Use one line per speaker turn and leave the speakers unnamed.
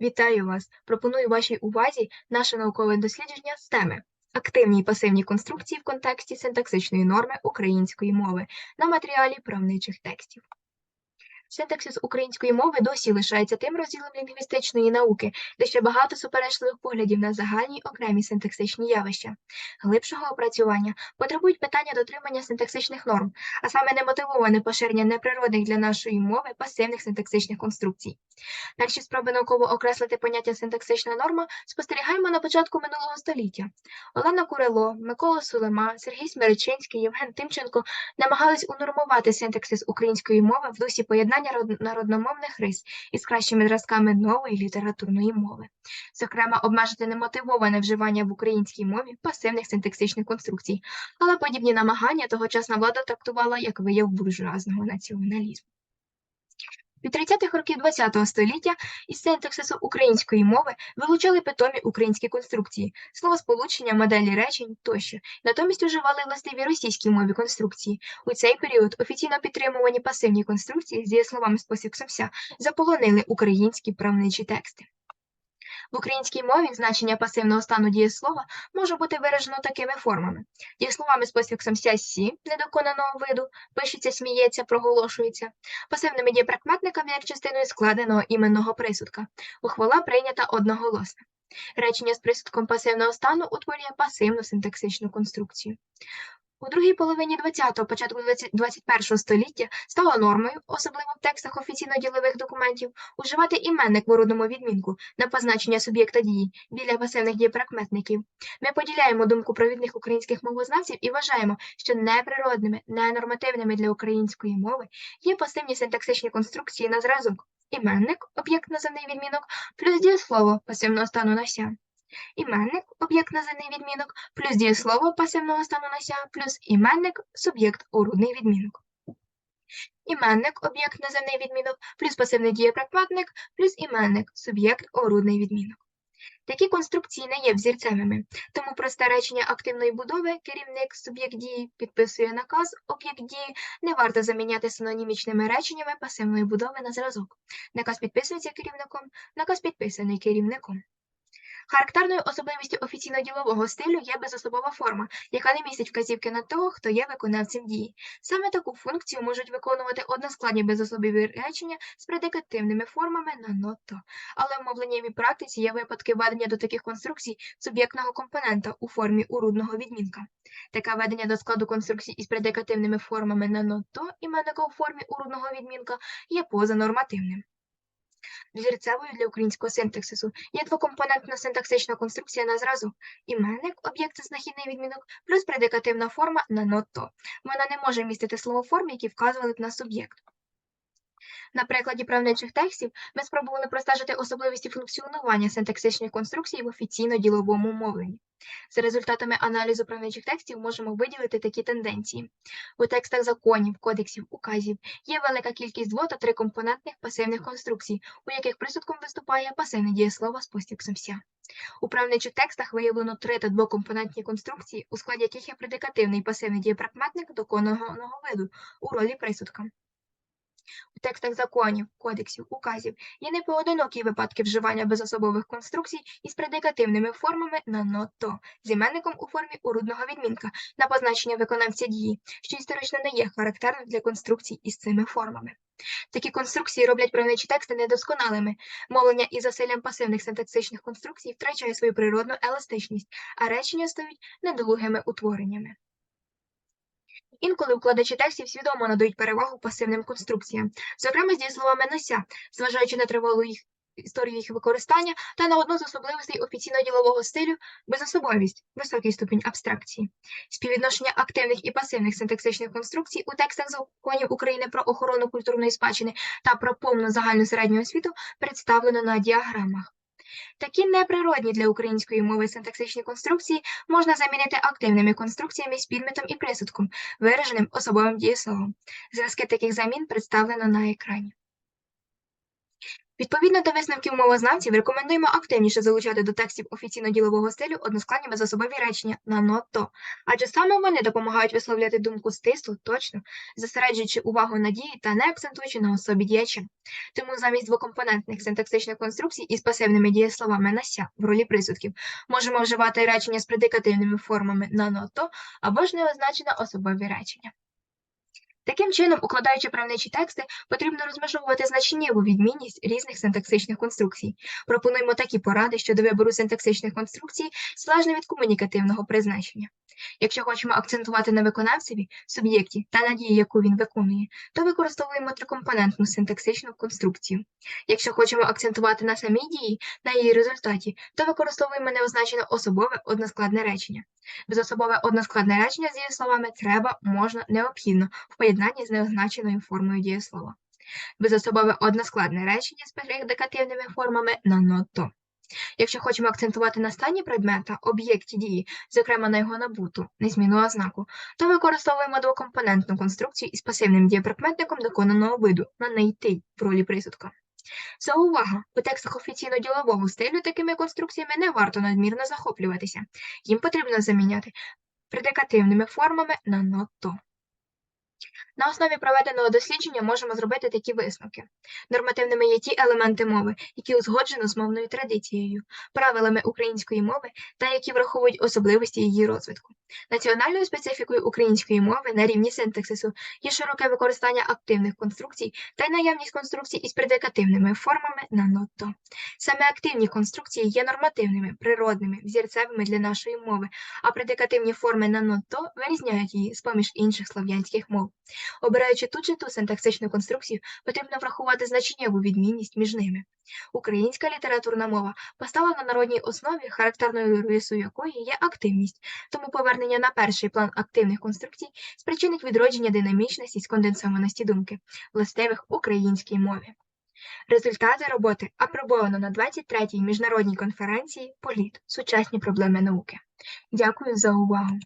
Вітаю вас! Пропоную вашій увазі наше наукове дослідження з теми активні і пасивні конструкції в контексті синтаксичної норми української мови на матеріалі правничих текстів. Синтаксис української мови досі лишається тим розділом лінгвістичної науки, де ще багато суперечливих поглядів на загальні окремі синтаксичні явища. Глибшого опрацювання потребують питання дотримання синтаксичних норм, а саме немотивоване поширення неприродних для нашої мови пасивних синтаксичних конструкцій. Перші спроби науково окреслити поняття синтаксична норма спостерігаємо на початку минулого століття. Олена Курило, Микола Сулема, Сергій Смиричинський, Євген Тимченко намагались унормувати синтаксис української мови в дусі поєднання народномовних рис із кращими зразками нової літературної мови. Зокрема, обмежити немотивоване вживання в українській мові пасивних синтаксичних конструкцій, але подібні намагання тогочасна влада трактувала як вияв буржуазного націоналізму. Від 30-х років ХХ століття із синтаксису української мови вилучали питомі українські конструкції, словосполучення, моделі речень тощо, натомість уживали властиві російській мові конструкції. У цей період офіційно підтримувані пасивні конструкції з дієсловами з посіксомся, заполонили українські правничі тексти. В українській мові значення пасивного стану дієслова може бути виражено такими формами. Дієсловами з посфіксом ся сі недоконаного виду, пишеться, сміється, проголошується, пасивними дієприкметниками як частиною складеного іменного присудка. Ухвала прийнята одноголосно. Речення з присудком пасивного стану утворює пасивну синтаксичну конструкцію. У другій половині ХХ, початку ХХ століття стало нормою, особливо в текстах офіційно-ділових документів, уживати іменник в орудному відмінку на позначення суб'єкта дії біля пасивних дієприкметників. Ми поділяємо думку провідних українських мовознавців і вважаємо, що неприродними, ненормативними для української мови є пасивні синтаксичні конструкції на зразок. Іменник, об'єкт називний відмінок, плюс дієслово пасивного стану на ся. Іменник, об'єкт називний відмінок, плюс дієслово пасивного стану на плюс іменник, суб'єкт орудний відмінок. Іменник, об'єкт називний відмінок, плюс пасивний дієприкметник, плюс іменник, суб'єкт орудний відмінок. Такі конструкції не є взірцевими, тому просте речення активної будови керівник, суб'єкт дії підписує наказ, об'єкт дії не варто заміняти синонімічними реченнями пасивної будови на зразок. Наказ підписується керівником, наказ підписаний керівником. Характерною особливістю офіційно-ділового стилю є безособова форма, яка не містить вказівки на того, хто є виконавцем дії. Саме таку функцію можуть виконувати односкладні безособові речення з предикативними формами на ното. Але в мовленнєвій практиці є випадки введення до таких конструкцій суб'єктного компонента у формі урудного відмінка. Таке введення до складу конструкцій із предикативними формами на ното іменника у формі урудного відмінка є позанормативним. Взірцевою для українського синтаксису є двокомпонентна синтаксична конструкція на зразу. Іменник, об'єкт знахідний відмінок, плюс предикативна форма на ното. Вона не може містити словоформи, які вказували б на суб'єкт. На прикладі правничих текстів ми спробували простежити особливості функціонування синтаксичних конструкцій в офіційно-діловому мовленні. За результатами аналізу правничих текстів можемо виділити такі тенденції. У текстах законів, кодексів, указів є велика кількість дво- та трикомпонентних пасивних конструкцій, у яких присудком виступає пасивне дієслово з постіксом «ся». У правничих текстах виявлено три та двокомпонентні конструкції, у складі яких є предикативний пасивний дієприкметник доконаного виду у ролі присудка. У текстах законів, кодексів, указів є непоодинокі випадки вживання безособових конструкцій із предикативними формами на ното, з іменником у формі урудного відмінка на позначення виконавця дії, що історично не є характерним для конструкцій із цими формами. Такі конструкції роблять правничі тексти недосконалими. Мовлення із засиллям пасивних синтаксичних конструкцій втрачає свою природну еластичність, а речення стають недолугими утвореннями. Інколи укладачі текстів свідомо надають перевагу пасивним конструкціям, зокрема з дієсловами «нося», зважаючи на тривалу їх історію їх використання та на одну з особливостей офіційно-ділового стилю безособовість, високий ступінь абстракції. Співвідношення активних і пасивних синтаксичних конструкцій у текстах законів України про охорону культурної спадщини та про повну загальну середню освіту представлено на діаграмах. Такі неприродні для української мови синтаксичні конструкції можна замінити активними конструкціями з підметом і присудком, вираженим особовим дієсловом. Зразки таких замін представлено на екрані. Відповідно до висновків мовознавців, рекомендуємо активніше залучати до текстів офіційно-ділового стилю односкладні безособові речення на ното, адже саме вони допомагають висловлювати думку стисло, точно, зосереджуючи увагу на дії та не акцентуючи на особі діяча. Тому замість двокомпонентних синтаксичних конструкцій із пасивними дієсловами на ся в ролі присудків можемо вживати речення з предикативними формами на ното або ж неозначені особові речення. Таким чином, укладаючи правничі тексти, потрібно розмежовувати значеннєву відмінність різних синтаксичних конструкцій. Пропонуємо такі поради щодо вибору синтаксичних конструкцій, залежно від комунікативного призначення. Якщо хочемо акцентувати на виконавцеві, суб'єкті та надії, яку він виконує, то використовуємо трикомпонентну синтаксичну конструкцію. Якщо хочемо акцентувати на самій дії, на її результаті, то використовуємо неозначене особове односкладне речення. Безособове односкладне речення з дієсловами треба, можна, необхідно в поєднанні з неозначеною формою дієслова. Безособове односкладне речення з предикативними формами на ното. Якщо хочемо акцентувати на стані предмета, об'єкті дії, зокрема на його набуту, незмінну ознаку, то використовуємо двокомпонентну конструкцію із пасивним дієприкметником доконаного виду на нейти в ролі присудка. Заувага, у текстах офіційно-ділового стилю такими конструкціями не варто надмірно захоплюватися. Їм потрібно заміняти предикативними формами на ното. На основі проведеного дослідження можемо зробити такі висновки. Нормативними є ті елементи мови, які узгоджено з мовною традицією, правилами української мови та які враховують особливості її розвитку. Національною специфікою української мови на рівні синтаксису є широке використання активних конструкцій та й наявність конструкцій із предикативними формами на ното. Саме активні конструкції є нормативними, природними, взірцевими для нашої мови, а предикативні форми на ното вирізняють її з поміж інших слов'янських мов. Обираючи ту чи ту синтаксичну конструкцію, потрібно врахувати значеннєву відмінність між ними. Українська літературна мова постала на народній основі, характерною рисою якої є активність, тому повернення на перший план активних конструкцій спричинить відродження динамічності і сконденсованості думки, властивих українській мові. Результати роботи апробовано на 23-й міжнародній конференції Політ. Сучасні проблеми науки. Дякую за увагу!